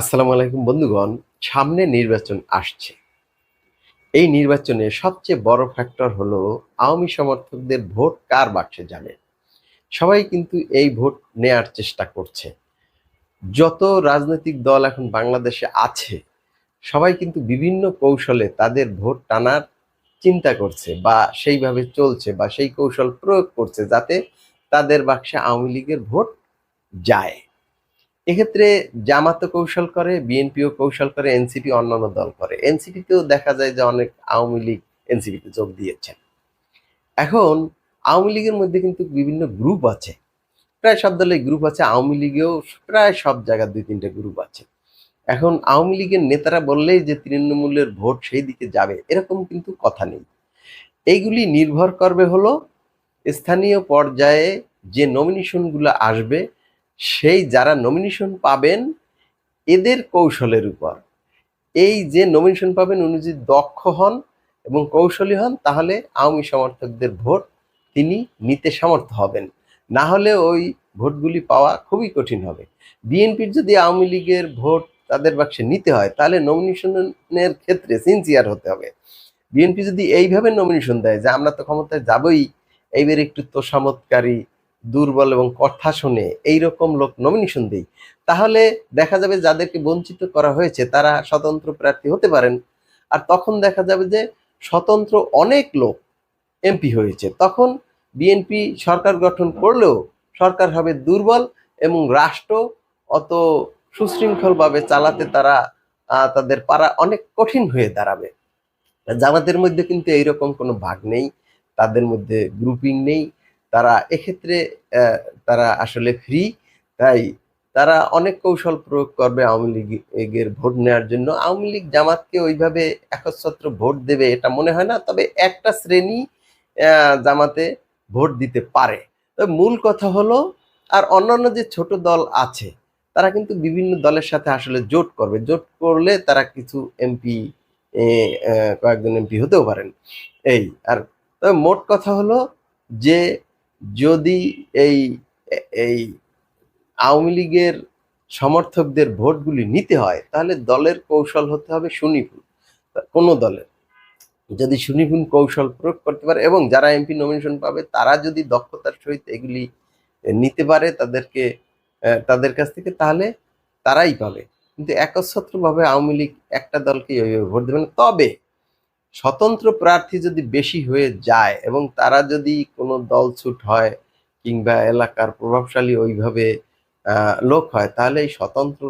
আসসালামু আলাইকুম বন্ধুগণ, সামনে নির্বাচন আসছে। এই নির্বাচনে সবচেয়ে বড় ফ্যাক্টর হলো আওয়ামী সমর্থকদের ভোট কার বাক্সে যাবে। সবাই কিন্তু এই ভোট নেয়ার চেষ্টা করছে। যত রাজনৈতিক দল এখন বাংলাদেশে আছে, সবাই কিন্তু বিভিন্ন কৌশলে তাদের ভোট টানার চিন্তা করছে বা সেইভাবে চলছে বা সেই কৌশল প্রয়োগ করছে যাতে তাদের বাক্সে আওয়ামী লীগের ভোট যায়। এক্ষেত্রে জামাতও কৌশল করে, বিএনপিও কৌশল করে, এনসিপি অন্যান্য দল করে। এনসিপিতেও দেখা যায় যে অনেক আওয়ামী লীগ এনসিপিতে যোগ দিয়েছেন এখন আওয়ামী লীগের মধ্যে কিন্তু বিভিন্ন গ্রুপ আছে। প্রায় সব দলের গ্রুপ আছে, আওয়ামী লীগেও প্রায় সব জায়গার দুই তিনটে গ্রুপ আছে। এখন আওয়ামী লীগের নেতারা বললেই যে তৃণমূলের ভোট সেই দিকে যাবে, এরকম কিন্তু কথা নেই। এইগুলি নির্ভর করবে হলো স্থানীয় পর্যায়ে যে নমিনেশনগুলো আসবে সেই যারা নমিনেশন পাবেন, এদের কৌশলের উপর। এই যে নমিনেশন পাবেন, উনি যদি দক্ষ হন এবং কৌশলী হন, তাহলে আওয়ামী সমর্থকদের ভোট তিনি নিতে সমর্থ হবেন। না হলে ওই ভোটগুলি পাওয়া খুবই কঠিন হবে। বিএনপির যদি আওয়ামী লীগের ভোট তাদের বাক্সে নিতে হয়, তাহলে নমিনেশনের ক্ষেত্রে সিনসিয়ার হতে হবে। বিএনপি যদি এইভাবে নমিনেশন দেয় যে আমরা তো ক্ষমতায় যাবই, এইবার একটু তোষামতকারী দুর্বল এবং কথা শুনে এইরকম লোক নমিনেশন দেই, তাহলে দেখা যাবে যাদেরকে বঞ্চিত করা হয়েছে, তারা স্বতন্ত্র প্রার্থী হতে পারেন। আর তখন দেখা যাবে যে স্বতন্ত্র অনেক লোক এমপি হয়েছে। তখন বিএনপি সরকার গঠন করলেও সরকার হবে দুর্বল এবং রাষ্ট্র অত সুশৃঙ্খলভাবে চালাতে তারা তাদের পারা অনেক কঠিন হয়ে দাঁড়াবে। জামাতের মধ্যে কিন্তু এইরকম কোনো ভাগ নেই, তাদের মধ্যে গ্রুপিং নেই তারা এক্ষেত্রে তারা আসলে ফ্রি তাই তারা অনেক কৌশল প্রয়োগ করবে আওয়ামী লীগের ভোট নেওয়ার জন্য। আওয়ামী লীগ জামাতকে ওইভাবে একচ্ছত্র ভোট দেবে এটা মনে হয় না, তবে একটা শ্রেণি জামাতে ভোট দিতে পারে। তবে মূল কথা হলো, আর অন্যান্য যে ছোট দল আছে, তারা কিন্তু বিভিন্ন দলের সাথে আসলে জোট করবে। জোট করলে তারা কিছু এমপি কয়েকজন এমপি হতেও পারেন। এই, আর, তবে মোট কথা হলো যে যদি এই এই আওয়ামী লীগের সমর্থকদের ভোটগুলি নিতে হয়, তাহলে দলের কৌশল হতে হবে সুনিপুণ। কোনো দলের? যদি সুনিপুণ কৌশল প্রয়োগ করতে পারে এবং যারা এমপি নমিনেশন পাবে, তারা যদি দক্ষতার সহিত এগুলি নিতে পারে তাদেরকে তাদের কাছ থেকে, তাহলে তারাই পাবে। কিন্তু একচ্ছত্রভাবে আওয়ামী লীগ একটা দলকে ওইভাবে ভোট দেবে না। তবে স্বতন্ত্র প্রার্থী যদি বেশি হয়ে যায় এবং তারা যদি কোনো দল ছুট হয় কিংবা এলাকার প্রভাবশালী ওইভাবে লোক হয়, তাহলে এই স্বতন্ত্ররা